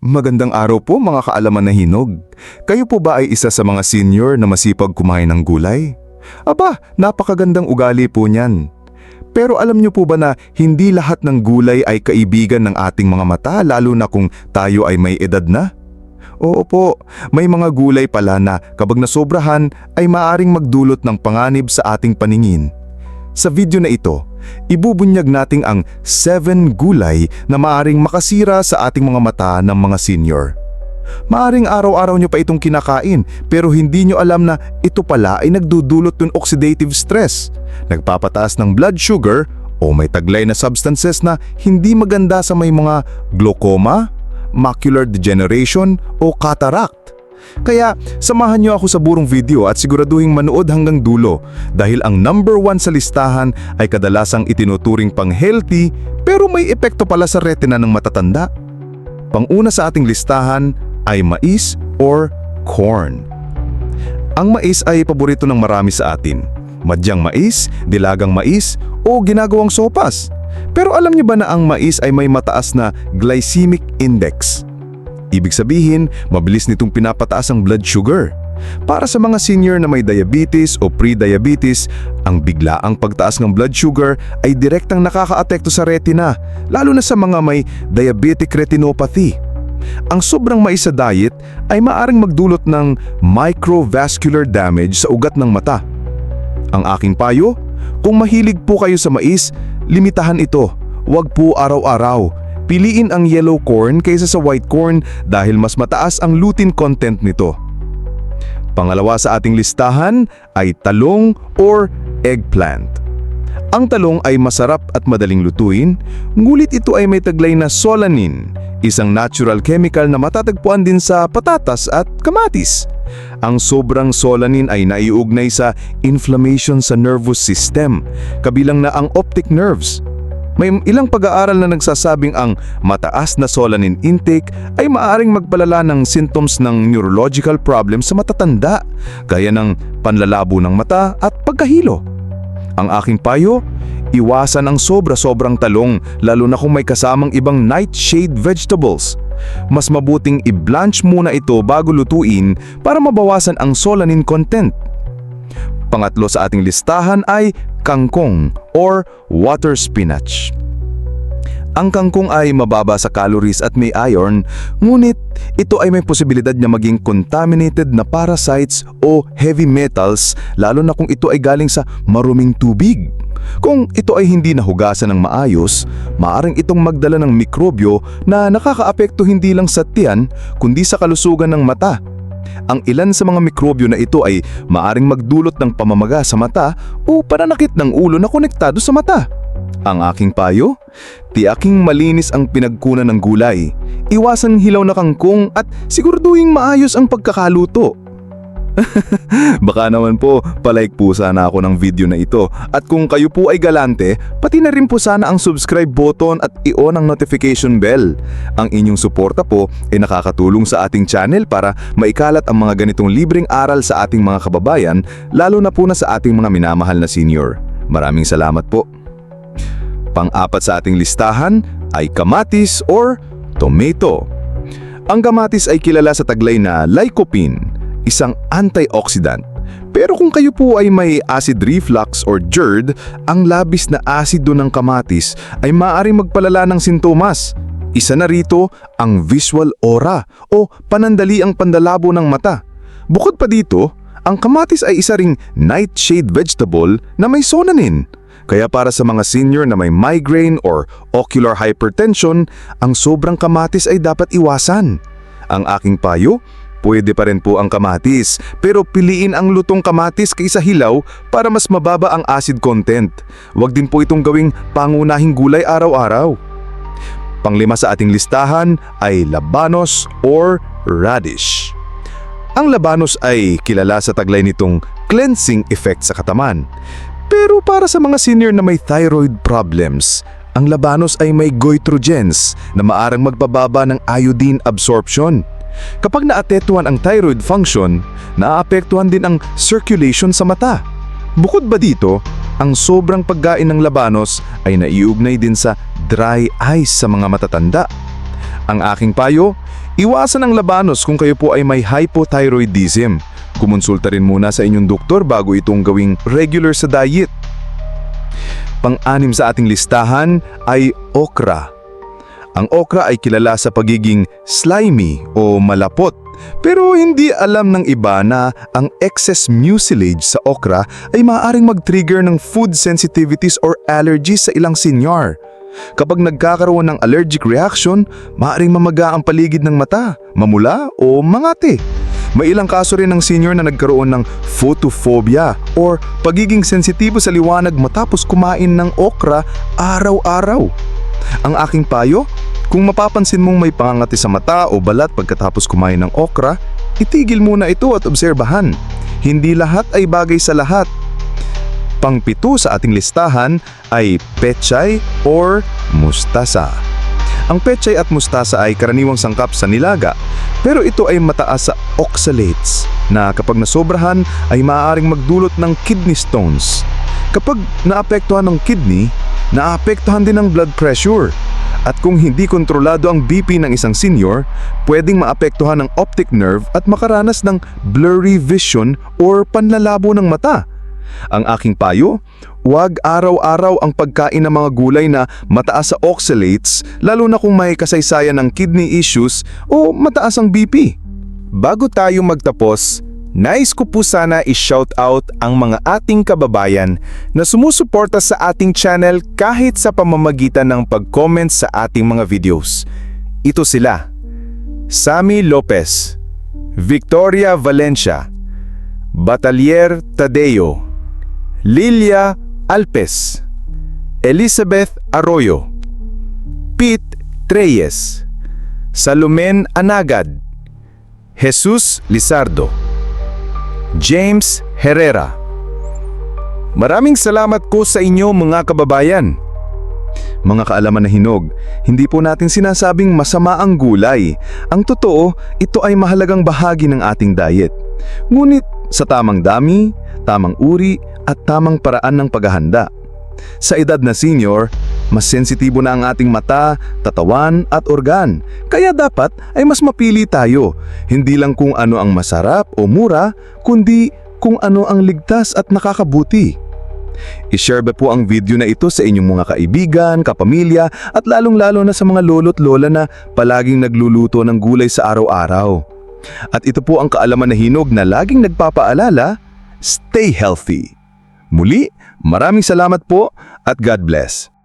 Magandang araw po mga kaalaman na hinog. Kayo po ba ay isa sa mga senior na masipag kumain ng gulay? Aba, napakagandang ugali po niyan. Pero alam niyo po ba na hindi lahat ng gulay ay kaibigan ng ating mga mata lalo na kung tayo ay may edad na? Oo po, may mga gulay pala na kapag nasobrahan ay maaring magdulot ng panganib sa ating paningin. Sa video na ito, ibubunyag nating ang 7 gulay na maaring makasira sa ating mga mata ng mga senior. Maaring araw-araw nyo pa itong kinakain pero hindi nyo alam na ito pala ay nagdudulot ng oxidative stress, nagpapataas ng blood sugar o may taglay na substances na hindi maganda sa may mga glaucoma, macular degeneration o cataract. Kaya samahan niyo ako sa burong video at siguraduhin manood hanggang dulo dahil ang number one sa listahan ay kadalasang itinuturing pang healthy pero may epekto pala sa retina ng matatanda. Panguna sa ating listahan ay mais or corn. Ang mais ay paborito ng marami sa atin. Madyang mais, dilagang mais o ginagawang sopas. Pero alam niyo ba na ang mais ay may mataas na glycemic index? Ibig sabihin, mabilis nitong pinapataas ang blood sugar. Para sa mga senior na may diabetes o pre-diabetes, ang biglaang pagtaas ng blood sugar ay direktang nakakaapekto sa retina, lalo na sa mga may diabetic retinopathy. Ang sobrang mais sa diet ay maaring magdulot ng microvascular damage sa ugat ng mata. Ang aking payo, kung mahilig po kayo sa mais, limitahan ito. Huwag po araw-araw. Piliin ang yellow corn kaysa sa white corn dahil mas mataas ang lutein content nito. Pangalawa sa ating listahan ay talong or eggplant. Ang talong ay masarap at madaling lutuin, ngulit ito ay may taglay na solanin, isang natural chemical na matatagpuan din sa patatas at kamatis. Ang sobrang solanin ay naiugnay sa inflammation sa nervous system, kabilang na ang optic nerves. May ilang pag-aaral na nagsasabing ang mataas na solanin intake ay maaring magpalala ng symptoms ng neurological problems sa matatanda, gaya ng panlalabo ng mata at pagkahilo. Ang aking payo, iwasan ang sobra-sobrang talong lalo na kung may kasamang ibang nightshade vegetables. Mas mabuting i-blanch muna ito bago lutuin para mabawasan ang solanin content. Pangatlo sa ating listahan ay kangkong or water spinach. Ang kangkong ay mababa sa calories at may iron, ngunit ito ay may posibilidad na maging contaminated na parasites o heavy metals lalo na kung ito ay galing sa maruming tubig. Kung ito ay hindi nahugasan ng maayos, maaring itong magdala ng mikrobyo na nakakaapekto hindi lang sa tiyan kundi sa kalusugan ng mata. Ang ilan sa mga mikrobyo na ito ay maaring magdulot ng pamamaga sa mata o pananakit ng ulo na konektado sa mata. Ang aking payo? Tiyaking malinis ang pinagkunan ng gulay. Iwasan hilaw na kangkong at siguraduhin maayos ang pagkakaluto. Baka naman po, palike po sana ako ng video na ito. At kung kayo po ay galante, pati na rin po sana ang subscribe button at i-on ang notification bell. Ang inyong suporta po ay nakakatulong sa ating channel para maikalat ang mga ganitong libreng aral sa ating mga kababayan, lalo na po na sa ating mga minamahal na senior. Maraming salamat po. Pang-apat sa ating listahan ay kamatis or tomato. Ang kamatis ay kilala sa taglay na lycopene, isang antioxidant. Pero kung kayo po ay may acid reflux or GERD, ang labis na asido ng kamatis ay maaaring magpalala ng sintomas. Isa na rito ang visual aura o panandali ang pandalabo ng mata. Bukod pa dito, ang kamatis ay isa ring nightshade vegetable na may sonanin. Kaya para sa mga senior na may migraine or ocular hypertension, ang sobrang kamatis ay dapat iwasan. Ang aking payo, pwede pa rin po ang kamatis, pero piliin ang lutong kamatis kaysa hilaw para mas mababa ang acid content. Huwag din po itong gawing pangunahing gulay araw-araw. Panglima sa ating listahan ay labanos or radish. Ang labanos ay kilala sa taglay nitong cleansing effect sa kataman. Pero para sa mga senior na may thyroid problems, ang labanos ay may goitrogens na maarang magpababa ng iodine absorption. Kapag naatetuan ang thyroid function, naaapektuhan din ang circulation sa mata. Bukod ba dito, ang sobrang pagkain ng labanos ay naiugnay din sa dry eyes sa mga matatanda. Ang aking payo, iwasan ang labanos kung kayo po ay may hypothyroidism. Kumonsulta rin muna sa inyong doktor bago itong gawing regular sa diet. Pang-anim sa ating listahan ay okra. Ang okra ay kilala sa pagiging slimy o malapot. Pero hindi alam ng iba na ang excess mucilage sa okra ay maaaring mag-trigger ng food sensitivities or allergies sa ilang senior. Kapag nagkakaroon ng allergic reaction, maaaring mamaga ang paligid ng mata, mamula o mangati. May ilang kaso rin ng senior na nagkaroon ng photophobia or pagiging sensitibo sa liwanag matapos kumain ng okra araw-araw. Ang aking payo, kung mapapansin mong may pangangati sa mata o balat pagkatapos kumain ng okra, itigil muna ito at obserbahan. Hindi lahat ay bagay sa lahat. Pangpito sa ating listahan ay pechay or mustasa. Ang pechay at mustasa ay karaniwang sangkap sa nilaga, pero ito ay mataas sa oxalates na kapag nasobrahan ay maaaring magdulot ng kidney stones. Kapag naapektuhan ng kidney, naapektuhan din ang blood pressure. At kung hindi kontrolado ang BP ng isang senior, pwedeng maapektuhan ng optic nerve at makaranas ng blurry vision or panlalabo ng mata. Ang aking payo, huwag araw-araw ang pagkain ng mga gulay na mataas sa oxalates lalo na kung may kasaysayan ng kidney issues o mataas ang BP. Bago tayo magtapos, nais ko po sana i-shout out ang mga ating kababayan na sumusuporta sa ating channel kahit sa pamamagitan ng pag-comment sa ating mga videos. Ito sila, Sammy Lopez, Victoria Valencia, Batalier Tadeo, Lilia Alpes, Elizabeth Arroyo, Pete Treyes, Salumen Anagad, Jesus Lizardo, James Herrera. Maraming salamat ko sa inyo mga kababayan. Mga kaalaman na hinog, hindi po natin sinasabing masama ang gulay. Ang totoo, ito ay mahalagang bahagi ng ating diet. Ngunit sa tamang dami, tamang uri at tamang paraan ng paghahanda. Sa edad na senior, mas sensitibo na ang ating mata, tatawan at organ. Kaya dapat ay mas mapili tayo, hindi lang kung ano ang masarap o mura, kundi kung ano ang ligtas at nakakabuti. I-share ba po ang video na ito sa inyong mga kaibigan, kapamilya at lalong-lalo na sa mga lolo't lola na palaging nagluluto ng gulay sa araw-araw. At ito po ang kaalaman na hinog na laging nagpapaalala, stay healthy. Muli, maraming salamat po at God bless.